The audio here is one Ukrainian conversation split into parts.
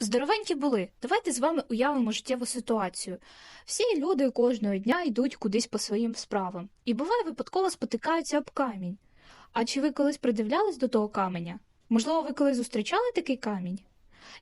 Здоровенькі були. Давайте з вами уявимо життєву ситуацію. Всі люди кожного дня йдуть кудись по своїм справам, і буває випадково спотикаються об камінь. А чи ви колись придивлялись до того каменя? Можливо, ви колись зустрічали такий камінь?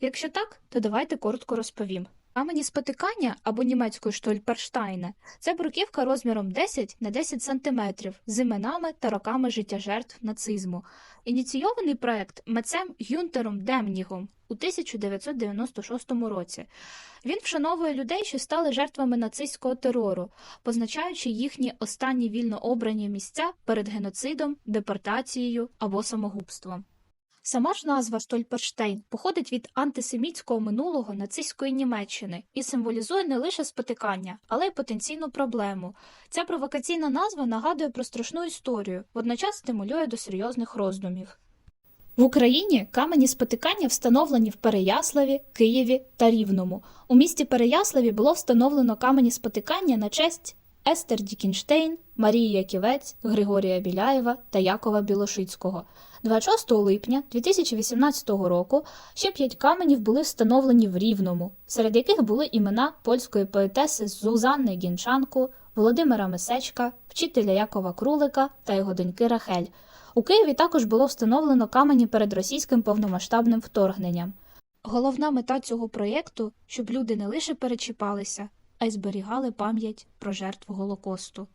Якщо так, то давайте коротко розповім. Камені спотикання або німецькою штольперштайне це бруківка розміром 10 на 10 см з іменами та роками життя жертв нацизму. Ініційований проект митцем Гюнтером Демнігом у 1996 році. Він вшановує людей, що стали жертвами нацистського терору, позначаючи їхні останні вільно обрані місця перед геноцидом, депортацією або самогубством. Сама ж назва Штольперштейн походить від антисемітського минулого нацистської Німеччини і символізує не лише спотикання, але й потенційну проблему. Ця провокаційна назва нагадує про страшну історію, водночас стимулює до серйозних роздумів. В Україні камені спотикання встановлені в Переяславі, Києві та Рівному. У місті Переяславі було встановлено камені спотикання на честь Естер Дікінштейн, Марії Яківець, Григорія Біляєва та Якова Білошицького. 26 липня 2018 року ще п'ять каменів були встановлені в Рівному, серед яких були імена польської поетеси Зузанни Гінчанку, Володимира Месечка, вчителя Якова Крулика та його доньки Рахель. У Києві також було встановлено камені перед російським повномасштабним вторгненням. Головна мета цього проєкту, щоб люди не лише перечіпалися, а й зберігали пам'ять про жертву Голокосту.